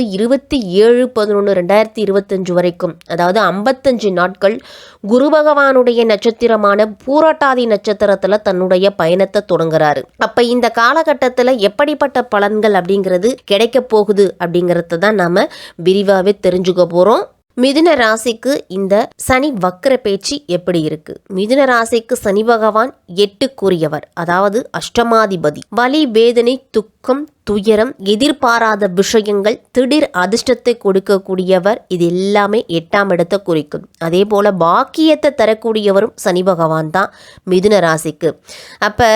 இருபத்தி ஏழு பதினொன்று ரெண்டாயிரத்தி இருபத்தஞ்சு வரைக்கும் அதாவது ஐம்பத்தஞ்சு நாட்கள் குரு பகவானுடைய நட்சத்திரமான பூரட்டாதி நட்சத்திரத்தில் தன்னுடைய பயணத்தை தொடங்குறாரு. அப்ப இந்த காலகட்டத்தில் எப்படிப்பட்ட பலன்கள் அப்படிங்கிறது கிடைக்க போகுது அப்படிங்கறத தான் நாம விரிவாகவே தெரிஞ்சுக்க போறோம். மிதுன ராசிக்கு இந்த சனி வக்கர பேச்சு எப்படி இருக்கு? மிதுன ராசிக்கு சனி பகவான் எட்டுக்குரியவர் அதாவது அஷ்டமாதிபதி. வலி வேதனை துக்கம் துயரம் எதிர்பாராத விஷயங்கள் திடீர் அதிர்ஷ்டத்தை கொடுக்கக்கூடியவர் இது எல்லாமே எட்டாம் இடத்தை குறிக்கும். அதே போல் பாக்கியத்தை தரக்கூடியவரும் சனி பகவான் தான் மிதுன ராசிக்கு. அப்போ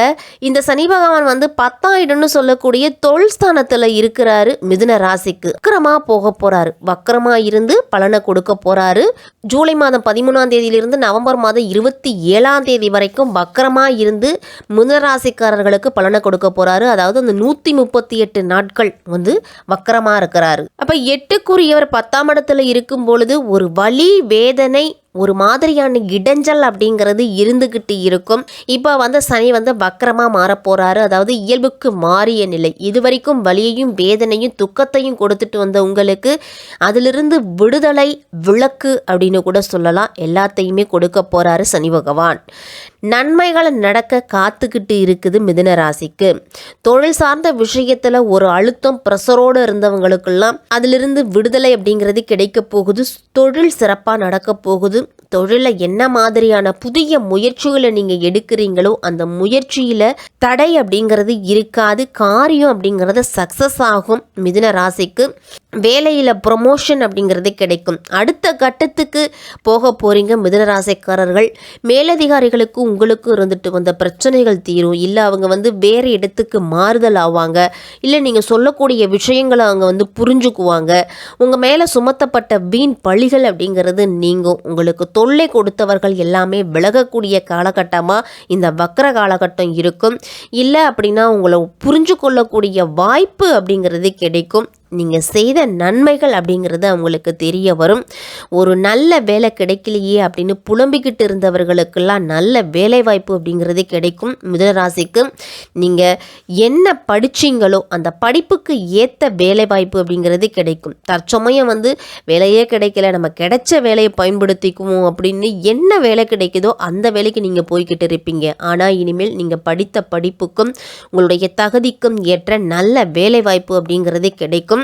இந்த சனி பகவான் வந்து பத்தாம் இடம்னு சொல்லக்கூடிய தொழில் ஸ்தானத்தில் இருக்கிறாரு மிதுன ராசிக்கு. வக்கரமாக போக போகிறாரு வக்கரமாக இருந்து பலனை கொடுக்க போகிறாரு ஜூலை மாதம் பதிமூணாம் தேதியிலிருந்து நவம்பர் மாதம் இருபத்தி ஏழாம் தேதி வரைக்கும் வக்கரமாக இருந்து மிதுன ராசிக்காரர்களுக்கு பலனை கொடுக்க போகிறாரு அதாவது அந்த நூற்றி முப்பத்தி எட்டு நாட்கள் வந்து வக்கரமாக இருக்கிறாரு. அப்ப எட்டுக்குரியவர் பத்தாம் இடத்துல இருக்கும் பொழுது ஒரு வலி வேதனை ஒரு மாதிரியான இடைஞ்சல் அப்படிங்கிறது இருந்துக்கிட்டு இருக்கும். இப்போ வந்து சனி வந்து வக்கரமாக மாறப்போகிறாரு அதாவது இயல்புக்கு மாறிய நிலை. இது வரைக்கும் வலியையும் வேதனையும் துக்கத்தையும் கொடுத்துட்டு வந்த உங்களுக்கு அதிலிருந்து விடுதலை விளக்கு அப்படின்னு கூட சொல்லலாம். எல்லாத்தையுமே கொடுக்க போகிறாரு சனி பகவான். நன்மைகள் நடக்க காத்துக்கிட்டு இருக்குது மிதுன ராசிக்கு. தொழில் சார்ந்த விஷயத்தில் ஒரு அழுத்தம் ப்ரெஷரோடு இருந்தவங்களுக்கெல்லாம் அதிலிருந்து விடுதலை அப்படிங்கிறது கிடைக்க போகுது. தொழில் சிறப்பாக நடக்க போகுது. episode. தொழிலில் என்ன மாதிரியான புதிய முயற்சிகளை நீங்கள் எடுக்கிறீங்களோ அந்த முயற்சியில் தடை அப்படிங்கிறது இருக்காது. காரியம் அப்படிங்கிறது சக்சஸ் ஆகும் மிதுன ராசிக்கு. வேலையில் ப்ரொமோஷன் அப்படிங்கிறது கிடைக்கும். அடுத்த கட்டத்துக்கு போக போகிறீங்க மிதுன ராசிக்காரர்கள். மேலதிகாரிகளுக்கு உங்களுக்கும் இருந்துட்டு வந்த பிரச்சனைகள் தீரும். இல்லை அவங்க வந்து வேறு இடத்துக்கு மாறுதல் ஆவாங்க. இல்லை நீங்கள் சொல்லக்கூடிய விஷயங்களை அவங்க வந்து புரிஞ்சுக்குவாங்க. உங்கள் மேலே சுமத்தப்பட்ட வீண் பழிகள் அப்படிங்கிறது நீங்கும். உங்களுக்கு தொல்லை கொடுத்தவர்கள் எல்லாமே விலகக்கூடிய காலகட்டமாக இந்த வக்கர காலகட்டம் இருக்கும். இல்லை அப்படின்னா உங்களை புரிஞ்சு கொள்ளக்கூடிய வாய்ப்பு அப்படிங்கிறது கிடைக்கும். நீங்கள் செய்த நன்மைகள் அப்படிங்கிறது அவங்களுக்கு தெரிய வரும். ஒரு நல்ல வேலை கிடைக்கலையே அப்படின்னு புலம்பிக்கிட்டு இருந்தவர்களுக்கெல்லாம் நல்ல வேலைவாய்ப்பு அப்படிங்கிறது கிடைக்கும். மிதனராசிக்கு நீங்கள் என்ன படிச்சீங்களோ அந்த படிப்புக்கு ஏற்ற வேலைவாய்ப்பு அப்படிங்கிறது கிடைக்கும். தற்சமயம் வந்து வேலையே கிடைக்கல நம்ம கிடைச்ச வேலையை பயன்படுத்திக்குவோம் அப்படின்னு என்ன வேலை கிடைக்குதோ அந்த வேலைக்கு நீங்கள் போய்கிட்டு இருப்பீங்க. ஆனால் இனிமேல் நீங்கள் படித்த படிப்புக்கும் உங்களுடைய தகுதிக்கும் ஏற்ற நல்ல வேலைவாய்ப்பு அப்படிங்கிறது கிடைக்கும்.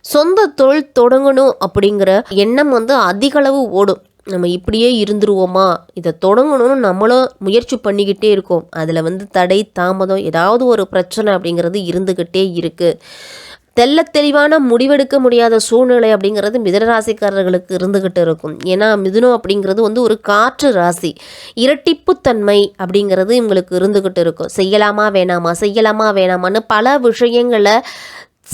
சொந்த தொழில் தொடங்கணும் அப்படிங்கிற எண்ணம் வந்து அதிகளவு ஓடும். நம்ம இப்படியே இருந்துருவோமா? இதை தொடங்கணும்னு நம்மளும் முயற்சி பண்ணிக்கிட்டே இருக்கோம். அதில் வந்து தடை தாமதம் ஏதாவது ஒரு பிரச்சனை அப்படிங்கிறது இருந்துக்கிட்டே இருக்குது தெல்ல தெளிவான முடிவெடுக்க முடியாத சூழ்நிலை அப்படிங்கிறது மிதனராசிக்காரர்களுக்கு ராசிக்காரர்களுக்கு இருக்கும். ஏன்னா மிதுனம் அப்படிங்கிறது வந்து ஒரு காற்று ராசி. இரட்டிப்புத்தன்மை அப்படிங்கிறது இவங்களுக்கு இருந்துக்கிட்டு இருக்கும். செய்யலாமா வேணாமா? செய்யலாமா வேணாமான்னு பல விஷயங்களை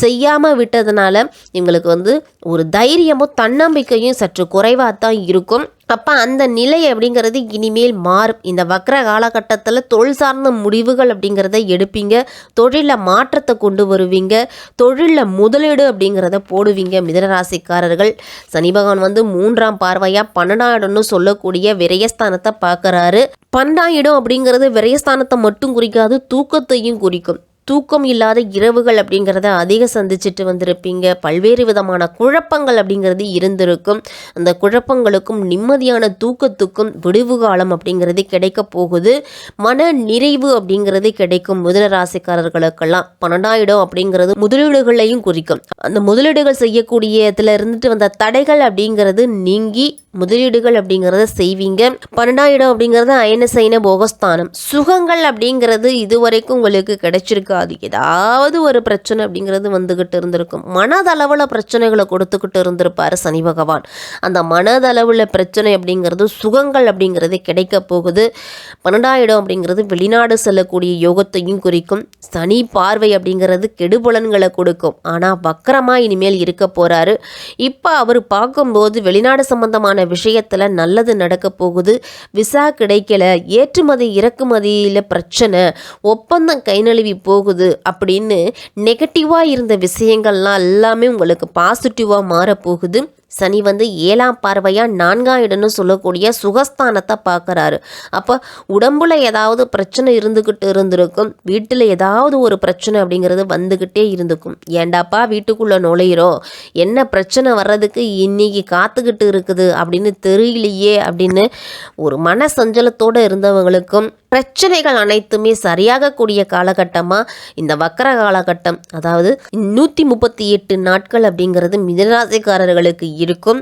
செய்யாமல் விட்டதுனால இவங்களுக்கு வந்து ஒரு தைரியமும் தன்னம்பிக்கையும் சற்று குறைவாக தான் இருக்கும். அப்போ அந்த நிலை அப்படிங்கிறது இனிமேல் மாறும். இந்த வக்ர காலகட்டத்தில் தொழில் சார்ந்த முடிவுகள் அப்படிங்கிறத எடுப்பீங்க. தொழிலில் மாற்றத்தை கொண்டு வருவீங்க. தொழிலில் முதலீடு அப்படிங்கிறத போடுவீங்க மிதனராசிக்காரர்கள். சனி பகவான் வந்து மூன்றாம் பார்வையாக பன்னெண்டாயிடம்னு சொல்லக்கூடிய விரயஸ்தானத்தை பார்க்குறாரு. பன்னெண்டாயிடம் அப்படிங்கிறது விரயஸ்தானத்தை மட்டும் குறிக்காது தூக்கத்தையும் குறிக்கும். தூக்கம் இல்லாத இரவுகள் அப்படிங்கிறத அதிக சந்திச்சுட்டு வந்திருப்பீங்க. பல்வேறு விதமான குழப்பங்கள் அப்படிங்கிறது இருந்திருக்கும். அந்த குழப்பங்களுக்கும் நிம்மதியான தூக்கத்துக்கும் விடுவு காலம் அப்படிங்கிறது கிடைக்க போகுது. மன நிறைவு அப்படிங்கிறது கிடைக்கும் முதல ராசிக்காரர்களுக்கெல்லாம். பன்னெண்டாயிடம் அப்படிங்கிறது முதலீடுகளையும் குறிக்கும். அந்த முதலீடுகள் செய்யக்கூடிய இதில் இருந்துட்டு வந்த தடைகள் அப்படிங்கிறது நீங்கி முதலீடுகள் அப்படிங்கிறத செய்வீங்க. பன்னெண்டாயிடம் அப்படிங்கிறது அயன சைன போகஸ்தானம். சுகங்கள் அப்படிங்கிறது இதுவரைக்கும் உங்களுக்கு கிடைச்சிருக்கு? கிடைச்சிருக்காது ஏதாவது ஒரு பிரச்சனை அப்படிங்கிறது வந்துக்கிட்டு இருந்திருக்கும். மனதளவில் பிரச்சனைகளை கொடுத்துக்கிட்டு இருந்திருப்பார் சனி பகவான். அந்த மனதளவில் பிரச்சனை அப்படிங்கிறது சுகங்கள் அப்படிங்கிறது கிடைக்க போகுது. பன்னெண்டாயிரம் அப்படிங்கிறது வெளிநாடு செல்லக்கூடிய யோகத்தையும் குறிக்கும். சனி பார்வை அப்படிங்கிறது கெடுபலன்களை கொடுக்கும். ஆனால் வக்கரமாக இனிமேல் இருக்க போகிறாரு இப்போ அவர் பார்க்கும்போது வெளிநாடு சம்பந்தமான விஷயத்தில் நல்லது நடக்க போகுது. விசா கிடைக்கல. ஏற்றுமதி இறக்குமதியில் பிரச்சனை. ஒப்பந்தம் கை நழுவி போகுது. அப்படின்னு நெகட்டிவாக இருந்த விஷயங்கள்லாம் எல்லாமே உங்களுக்கு பாசிட்டிவாக மாறப்போகுது. சனி வந்து ஏழாம் பார்வையாக நான்காம் இடம்னு சொல்லக்கூடிய சுகஸ்தானத்தை பார்க்குறாரு. அப்போ உடம்புல ஏதாவது பிரச்சனை இருந்துக்கிட்டு இருந்திருக்கும். வீட்டில் ஏதாவது ஒரு பிரச்சனை அப்படிங்கிறது வந்துக்கிட்டே இருந்துக்கும் ஏண்டாப்பா வீட்டுக்குள்ளே நுழையிறோம் என்ன பிரச்சனை வர்றதுக்கு இன்னைக்கு காத்துக்கிட்டு இருக்குது அப்படின்னு தெரியலையே அப்படின்னு ஒரு மன சஞ்சலத்தோடு இருந்தவங்களுக்கும் பிரச்சனைகள் அனைத்துமே சரியாகக்கூடிய காலகட்டமாக இந்த வக்கர காலகட்டம் அதாவது நூற்றி முப்பத்தி எட்டு நாட்கள் அப்படிங்கிறது மிதராசிக்காரர்களுக்கு இருக்கும்.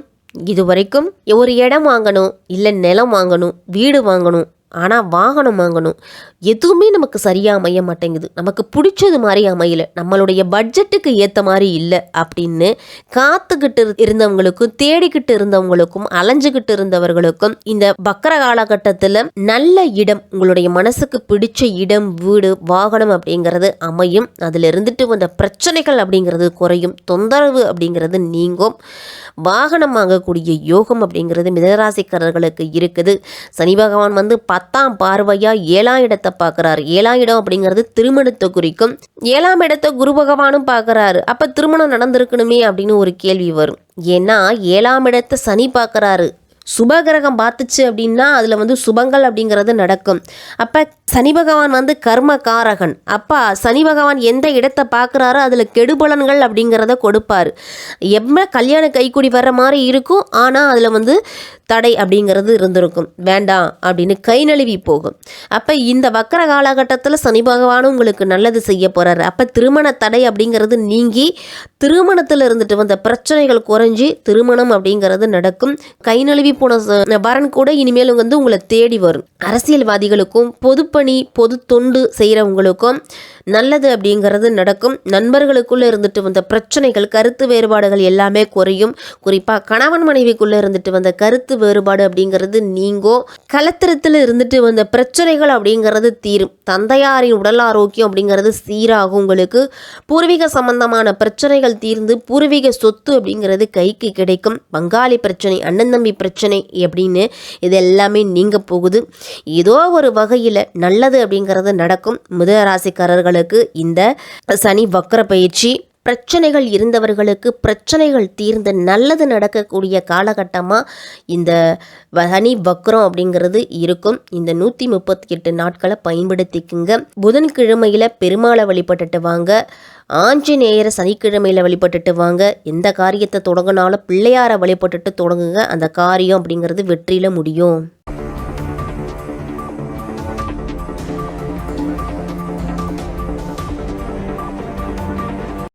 இது வரைக்கும் ஒரு இடம் வாங்கணும் இல்லை நிலம் வாங்கணும் வீடு வாங்கணும் ஆனால் வாகனம் வாங்கணும். எதுவுமே நமக்கு சரியாக அமைய மாட்டேங்குது. நமக்கு பிடிச்சது மாதிரி அமையல. நம்மளுடைய பட்ஜெட்டுக்கு ஏற்ற மாதிரி இல்லை அப்படின்னு காத்துக்கிட்டு இருந்தவங்களுக்கும் தேடிக்கிட்டு இருந்தவங்களுக்கும் அலைஞ்சுக்கிட்டு இருந்தவர்களுக்கும் இந்த பக்கர காலகட்டத்தில் நல்ல இடம் உங்களுடைய மனசுக்கு பிடிச்ச இடம் வீடு வாகனம் அப்படிங்கிறது அமையும். அதில் இருந்துட்டு வந்த பிரச்சனைகள் அப்படிங்கிறது குறையும். தொந்தரவு அப்படிங்கிறது நீங்கும். வாகனம் வாங்கக்கூடிய யோகம் அப்படிங்கிறது மிதராசிக்காரர்களுக்கு இருக்குது. சனி பகவான் வந்து பத்தாம் பார்வையாக ஏழாம் இடத்தை பார்க்குறாரு. ஏழாம் இடம் அப்படிங்கிறது திருமணத்தை குறிக்கும். ஏழாம் இடத்தை குரு பகவானும் பார்க்குறாரு. அப்போ திருமணம் நடந்திருக்கணுமே அப்படின்னு ஒரு கேள்வி வரும். ஏன்னா ஏழாம் இடத்தை சனி பார்க்குறாரு. சுபகிரகம் பார்த்துச்சு அப்படின்னா அதில் வந்து சுபங்கள் அப்படிங்கிறது நடக்கும். அப்போ சனி பகவான் வந்து கர்மகாரகன் அப்பா சனி பகவான் எந்த இடத்தை பார்க்குறாரோ அதில் கெடுபலன்கள் அப்படிங்கிறத கொடுப்பார். எவ்வளோ கல்யாணம் கைக்குடி வர்ற மாதிரி இருக்கும் ஆனால் அதில் வந்து தடை அப்படிங்கிறது இருந்திருக்கும். வேண்டாம் அப்படின்னு கை நழுவி போகும். அப்போ இந்த வக்கர காலகட்டத்தில் சனி பகவானும் உங்களுக்கு நல்லது செய்ய போகிறாரு அப்போ திருமண தடை அப்படிங்கிறது நீங்கி திருமணத்தில் இருந்துட்டு வந்த பிரச்சனைகள் குறைஞ்சி திருமணம் அப்படிங்கிறது நடக்கும். கை நழுவி போன வரன் கூட இனிமேல் வந்து உங்களை தேடி வரும். அரசியல்வாதிகளுக்கும் பொதுப்பணி பொது தொண்டு செய்கிறவங்களுக்கும் நல்லது அப்படிங்கிறது நடக்கும். நண்பர்களுக்குள்ளே இருந்துட்டு வந்த பிரச்சனைகள் கருத்து வேறுபாடுகள் எல்லாமே குறையும். குறிப்பாக கணவன் மனைவிக்குள்ளே இருந்துட்டு வந்த கருத்து வேறுபாடு அப்படிங்கிறது நீங்கும் கலத்திரத்தில் இருந்துட்டு வந்த பிரச்சனைகள் அப்படிங்கிறது தீரும். தந்தையாரின் உடல் ஆரோக்கியம் அப்படிங்கிறது சீராகும் உங்களுக்கு. பூர்வீக சம்பந்தமான பிரச்சனைகள் தீர்ந்து பூர்வீக சொத்து அப்படிங்கிறது கைக்கு கிடைக்கும். பங்காளி பிரச்சனை அண்ணன் தம்பி பிரச்சனை அப்படின்னு இது எல்லாமே நீங்க போகுது. ஏதோ ஒரு வகையில் நல்லது அப்படிங்கிறது நடக்கும். முதல ராசிக்காரர்களுக்கு இந்த சனி வக்கர பயிற்சி பிரச்சனைகள் இருந்தவர்களுக்கு பிரச்சனைகள் தீர்ந்து நல்லது நடக்கக்கூடிய காலகட்டமாக இந்த சனி வக்ரம் அப்படிங்கிறது இருக்கும். இந்த நூற்றி முப்பத்தி எட்டு நாட்களை பயன்படுத்திக்குங்க. புதன்கிழமையில் பெருமாளை வழிபட்டுட்டு வாங்க. ஆஞ்சநேயரை சனிக்கிழமையில் வழிபட்டுட்டு வாங்க. எந்த காரியத்தை தொடங்கினாலும் பிள்ளையாரை வழிபட்டுட்டு தொடங்குங்க. அந்த காரியம் அப்படிங்கிறது வெற்றியில் முடியும்.